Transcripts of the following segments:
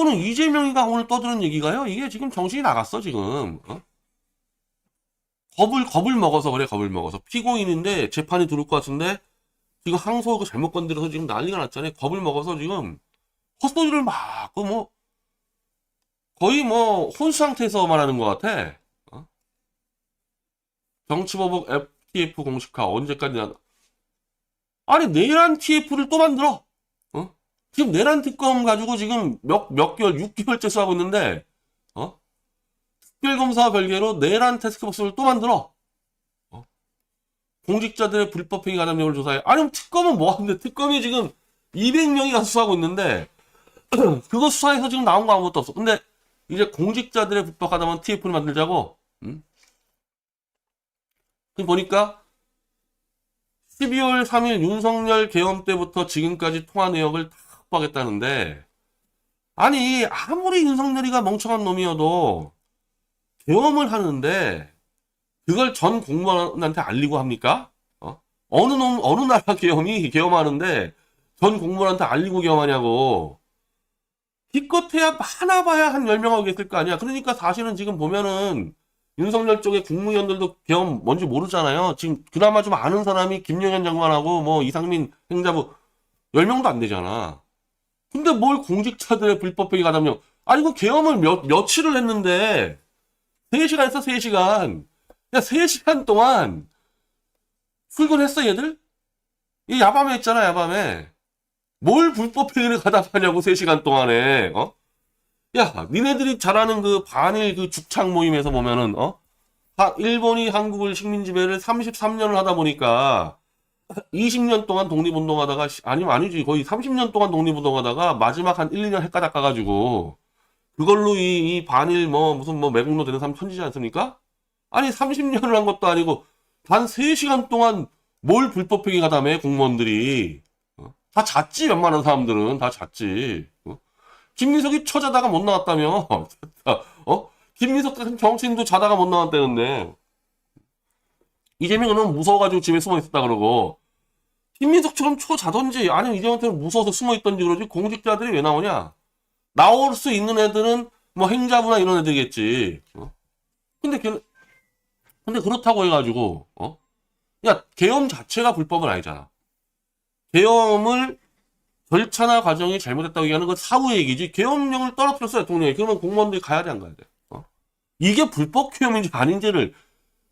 그리고는 이재명이가 오늘 떠드는 얘기가요. 이게 지금 정신이 나갔어 지금. 어? 겁을 겁을 먹어서 그래 겁을 먹어서 피고인인데 재판이 들어올 것 같은데 지금 항소하고 잘못 건드려서 지금 난리가 났잖아요. 겁을 먹어서 지금 헛소리를 막 그 뭐 거의 뭐 혼수 상태에서 말하는 것 같아. 어? 정치보복 FTF 공식화 언제까지 나? 아니 내란 TF를 또 만들어. 어? 지금 내란 특검 가지고 지금 몇 몇 개월 6개월째 수하고 있는데 어? 특별검사와 별개로 내란 테스크포스를 또 만들어. 어? 공직자들의 불법행위 가담력을 조사해. 아니 그럼 특검은 뭐 하는데 특검이 지금 200명이 가서 수하고 있는데 그거 수사해서 지금 나온 거 아무것도 없어. 근데 이제 공직자들의 불법 가담은 TF를 만들자고. 음? 그 보니까 12월 3일 윤석열 계엄 때부터 지금까지 통화 내역을 다 확보하겠다는데. 아니 아무리 윤석열이가 멍청한 놈이어도 계엄을 하는데 그걸 전 공무원한테 알리고 합니까? 어? 어느 놈 어느 나라 계엄이 계엄하는데 전 공무원한테 알리고 계엄하냐고. 기껏해야 하나 봐야 한 10명하고 계실 거 아니야. 그러니까 사실은 지금 보면은 윤석열 쪽의 국무위원들도 계엄 뭔지 모르잖아요. 지금 그나마 좀 아는 사람이 김영현 장관하고 뭐 이상민 행자부 10명도 안 되잖아 근데 뭘 공직자들의 불법행위 가담력 아니 그 계엄을 몇, 며칠을 했는데 3시간 했어 3시간 야 3시간 동안 출근했어 얘들? 이 야밤에 했잖아 야밤에 뭘 불법행위를 가담하냐고 3시간 동안에 어? 야 니네들이 잘하는 그 반일 그 죽창 모임에서 보면은 어? 하- 일본이 한국을 식민 지배를 33년을 하다 보니까 20년 동안 독립운동하다가 시- 아니면 아니지 거의 30년 동안 독립운동하다가 마지막 한 1, 2년 헷가 닦아가지고 그걸로 이, 이 반일 뭐 무슨 뭐 매국노 되는 사람 천지지 않습니까? 아니 30년을 한 것도 아니고 단 3시간 동안 뭘 불법행위 가담해 공무원들이 어? 다 잤지 웬만한 사람들은 다 잤지 어? 김민석이 처자다가 못 나왔다며 어? 김민석 같은 정치인도 자다가 못 나왔다는데 이재명은 무서워가지고 집에 숨어 있었다 그러고 김민석처럼 초 자던지 아니면 이재명처럼 무서워서 숨어 있던지 그러지 공직자들이 왜 나오냐 나올 수 있는 애들은 뭐 행자부나 이런 애들이겠지 어? 근데 걔 근데 그렇다고 해가지고 어? 야 계엄 자체가 불법은 아니잖아 계엄을 절차나 과정이 잘못됐다고 얘기하는 건 사후의 얘기지 계엄령을 떨어뜨렸어 대통령이 그러면 공무원들이 가야 돼 안 가야 돼 어? 이게 불법 계엄인지 아닌지를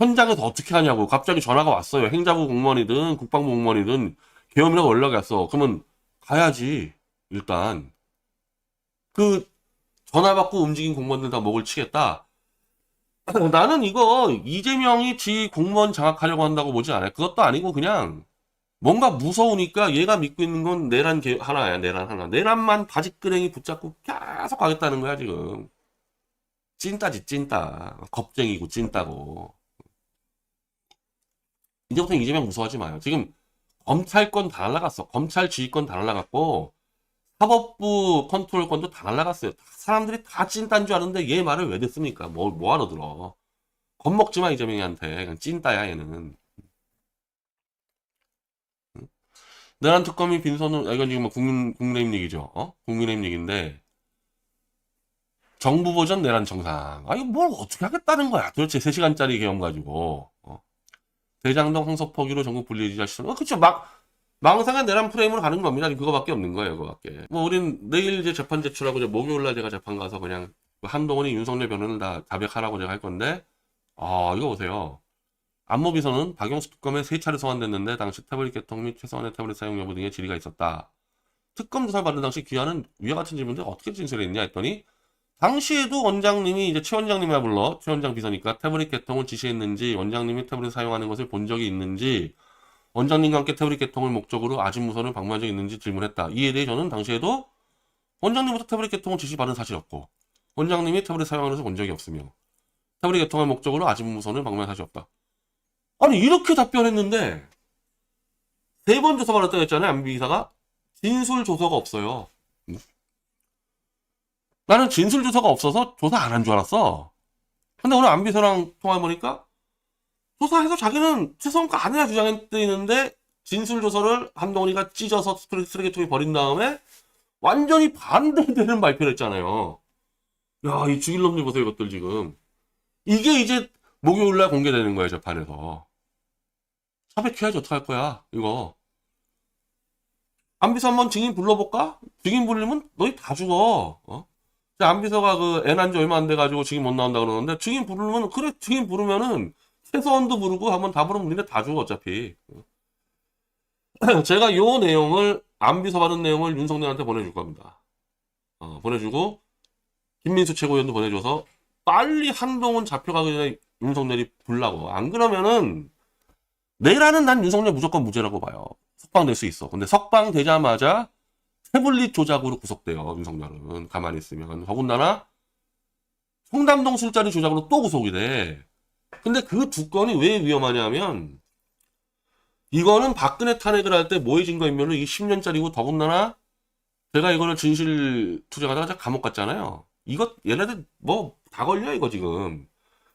현장에서 어떻게 하냐고. 갑자기 전화가 왔어요. 행자부 공무원이든 국방부 공무원이든 계엄이라고 연락이 왔어. 그러면 가야지 일단. 그 전화 받고 움직인 공무원들 다 목을 치겠다. 나는 이거 이재명이 지 공무원 장악하려고 한다고 보지 않아요? 그것도 아니고 그냥 뭔가 무서우니까 얘가 믿고 있는 건 내란 개- 하나야 내란 하나. 내란만 바지끄랭이 붙잡고 계속 가겠다는 거야 지금. 찐따지 찐따. 겁쟁이고 찐따고 이제부터 이재명 무서워하지 마요 지금 검찰권 다 날라갔어 검찰 지휘권 다 날라갔고 사법부 컨트롤권도 다 날라갔어요 사람들이 다 찐따인 줄 아는데 얘 말을 왜 듣습니까 뭐, 뭐 하러 들어 겁먹지 마 이재명이한테 그냥 찐따야 얘는 내란 특검이 빈손을 아, 이건 지금 뭐 국민 국민의힘 얘기죠. 어? 국민의힘 얘기인데 정부 버전 내란 정상. 아 이거 뭘 어떻게 하겠다는 거야? 도대체 3시간짜리 계엄 가지고. 어? 대장동 항소포기로 전국 분리지자 시설. 어, 그쵸. 막 망상한 내란 프레임으로 가는 겁니다. 그거밖에 없는 거예요. 그거밖에. 뭐 우린 내일 이제 재판 제출하고 이제 목요일 날 제가 재판 가서 그냥 그 한동훈이 윤석열 변호인을 다 자백하라고 제가 할 건데 아 이거 보세요. 안모비서는 박영수 특검에 세 차례 소환됐는데 당시 태블릿 개통 및 최소한의 태블릿 사용 여부 등의 질의가 있었다. 특검 조사를 받은 당시 귀하는 위와 같은 질문들 어떻게 진술했냐 했더니 당시에도 원장님이 이제 최 원장님이라 불러 최 원장 비서니까 태블릿 개통을 지시했는지 원장님이 태블릿 사용하는 것을 본 적이 있는지 원장님과 함께 태블릿 개통을 목적으로 아집무선을 방문한 적이 있는지 질문했다. 이에 대해 저는 당시에도 원장님부터 태블릿 개통을 지시받은 사실이 없고 원장님이 태블릿 사용하는 것을 본 적이 없으며 태블릿 개통을 목적으로 아집무선을 방문한 사실이 없다. 아니 이렇게 답변했는데 세 번 조사 받았다고 했잖아요 안비기사가 진술 조서가 없어요 음. 나는 진술 조서가 없어서 조사 안 한 줄 알았어 근데 오늘 안비서랑 통화해보니까 조사해서 자기는 최소한가 안 해야 주장했는데 진술 조서를 한동훈이가 찢어서 쓰레- 쓰레기통에 버린 다음에 완전히 반대되는 발표를 했잖아요. 야, 이 죽일 놈들 보세요, 이것들 지금. 이게 이제 목요일 날 공개되는 거예요, 재판에서. 차백해야지 어떡할 거야, 이거. 안비서 한번 증인 불러볼까? 증인 부르면 너희 다 죽어. 어? 안비서가 그 애난 지 얼마 안 돼가지고 증인 못 나온다 그러는데 증인 부르면 그래 증인 부르면은 최소한도 부르고 한번 다 부르면 니네 다 죽어 어차피. 제가 요 내용을 안비서 받은 내용을 윤석열한테 보내줄 겁니다. 어, 보내주고 김민수 최고위원도 보내줘서 빨리 한동훈 잡혀가기 전에 윤석열이 불라고. 안 그러면은 내일 하는 난 윤석열 무조건 무죄라고 봐요. 석방될 수 있어. 근데 석방되자마자 태블릿 조작으로 구속돼요. 윤석열은 가만히 있으면 더군다나 청담동 술자리 조작으로 또 구속이 돼. 근데 그 두 건이 왜 위험하냐면 이거는 박근혜 탄핵을 할 때 모의 증거인멸로 이 10년짜리고 더군다나 제가 이거를 진실 투쟁하다가 감옥 갔잖아요. 이거 얘네들 뭐 다 걸려 이거 지금.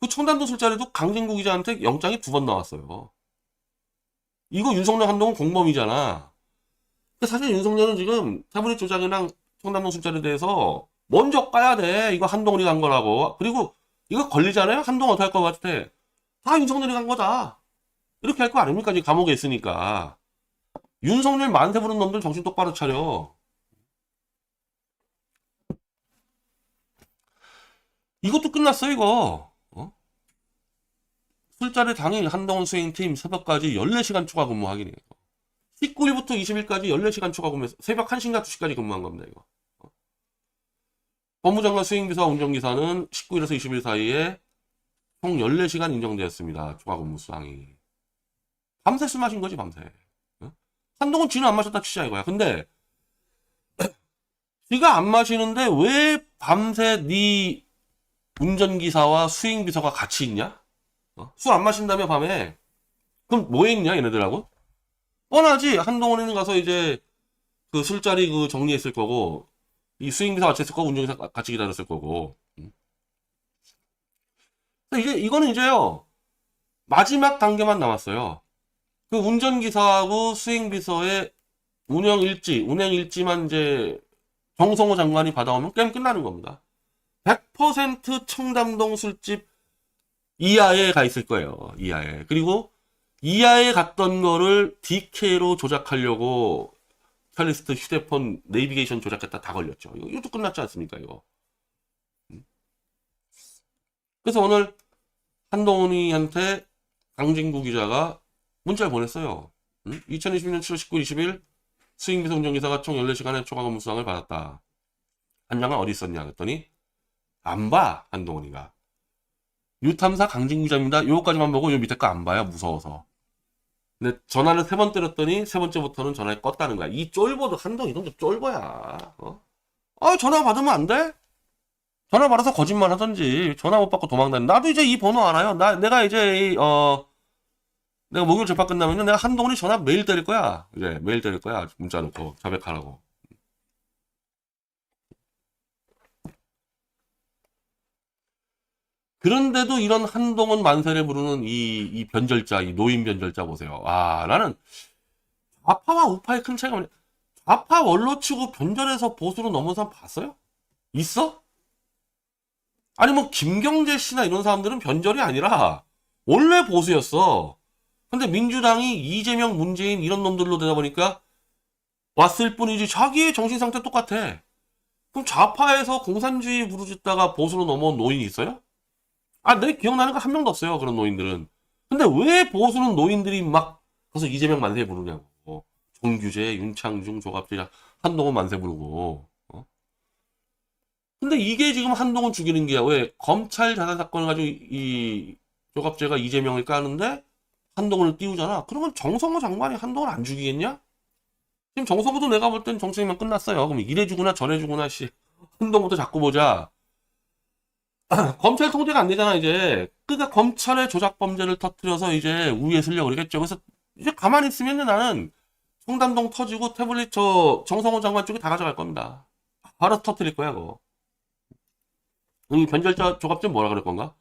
그 청담동 술자리도 강진구 기자한테 영장이 두 번 나왔어요. 이거 윤석열 한동훈 공범이잖아. 사실 윤석열은 지금 태블릿 조작이랑 청담동 술자리에 대해서 먼저 까야 돼. 이거 한동훈이 간 거라고. 그리고 이거 걸리잖아요. 한동훈 어떻게 할 것 같아? 다 윤석열이 간 거다. 이렇게 할 거 아닙니까? 지금 감옥에 있으니까. 윤석열 만세 부른 놈들 정신 똑바로 차려. 이것도 끝났어, 이거. 어? 술자리 당일 한동훈 수행팀 새벽까지 14시간 추가 근무 확인이에요. 19일부터 20일까지 14시간 추가 근무, 새벽 1시인가 2시까지 근무한 겁니다, 이거. 어? 법무장관 수행비서와 운전기사는 19일에서 20일 사이에 총 14시간 인정되었습니다. 추가 근무 수당이. 밤새 술 마신 거지, 밤새. 어? 한동훈 쥐는 안 마셨다 치자 이거야. 근데 쥐가 안 마시는데 왜 밤새 네 운전기사와 수행비서가 같이 있냐? 어? 술안 마신다며 밤에? 그럼 뭐 했냐 얘네들하고? 뻔하지 한동훈에는 가서 이제 그 술자리 그 정리했을 거고 이 수행비서 같이 했을 거고 운전기사 같이 기다렸을 거고 음. 이제 이거는 이제요 마지막 단계만 남았어요 그 운전기사하고 수행비서의 운영 일지 운행 일지만 이제 정성호 장관이 받아오면 게임 끝나는 겁니다 100% 청담동 술집 이하에 가 있을 거예요. 이하에. 그리고 이하에 갔던 거를 DK로 조작하려고 캘리스트 휴대폰 내비게이션 조작했다 다 걸렸죠. 이것도 끝났지 않습니까, 이거. 음. 그래서 오늘 한동훈이한테 강진구 기자가 문자를 보냈어요. 음? 2020년 7월 19일, 20일 수행비서 운전기사가 총 14시간의 초과 근무 수당을 받았다. 한장은 어디 있었냐 그랬더니 안 봐, 한동훈이가. 유탐사 강진구 기자입니다. 요거까지만 보고 요 밑에 거 안 봐요. 무서워서. 근데 전화를 세 번 때렸더니 세 번째부터는 전화를 껐다는 거야. 이 쫄보도 한동훈 이건 좀 쫄보야. 어? 아, 전화 받으면 안 돼? 전화 받아서 거짓말 하던지 전화 못 받고 도망다니. 나도 이제 이 번호 알아요. 나 내가 이제 이, 어 내가 목요일 재판 끝나면요. 내가 한동훈이 전화 매일 때릴 거야. 이제 매일 때릴 거야. 문자 놓고 자백하라고. 그런데도 이런 한동훈 만세를 부르는 이, 이 변절자, 이 노인 변절자 보세요. 아, 나는 좌파와 우파의 큰 차이가 뭐냐. 좌파 원로 치고 변절해서 보수로 넘어온 사람 봤어요? 있어? 아니, 뭐, 김경재 씨나 이런 사람들은 변절이 아니라 원래 보수였어. 근데 민주당이 이재명, 문재인 이런 놈들로 되다 보니까 왔을 뿐이지 자기의 정신 상태 똑같아. 그럼 좌파에서 공산주의 부르짖다가 보수로 넘어온 노인이 있어요? 아, 내 기억나는 거 한 명도 없어요. 그런 노인들은. 근데 왜 보수는 노인들이 막 가서 이재명 만세 부르냐고. 어, 정규재, 윤창중, 조갑재, 한동훈 만세 부르고. 어? 근데 이게 지금 한동훈 죽이는 게야. 왜 검찰 자살 사건을 가지고 이, 이 조갑재가 이재명을 까는데 한동훈을 띄우잖아. 그러면 정성호 장관이 한동훈 안 죽이겠냐? 지금 정성호도 내가 볼 땐 정책이면 끝났어요. 그럼 이래 주구나 저래 주구나 씨. 한동훈도 자꾸 보자. 검찰 통제가 안 되잖아, 이제. 그러니까 검찰의 조작 범죄를 터뜨려서 이제 우위에 서려고 그러겠죠. 그래서 이제 가만히 있으면 나는 청담동 터지고 태블릿 저 정성호 장관 쪽에 다 가져갈 겁니다. 바로 터뜨릴 거야, 그거. 이 변절자 조갑제 뭐라 그럴 건가?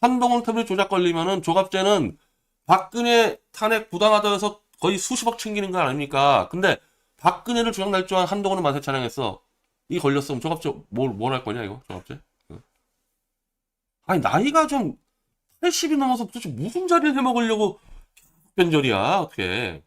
한동훈 태블릿 조작 걸리면은 조갑제는 박근혜 탄핵 부당하다 해서 거의 수십억 챙기는 거 아닙니까? 근데 박근혜를 주장날 줄 한동훈은 만세 찬양했어. 이 걸렸으면 조갑제 뭘 뭘 할 거냐 이거 조갑제? 어. 아니 나이가 좀 80이 넘어서 도대체 무슨 자리를 해먹으려고 변절이야 어떻게?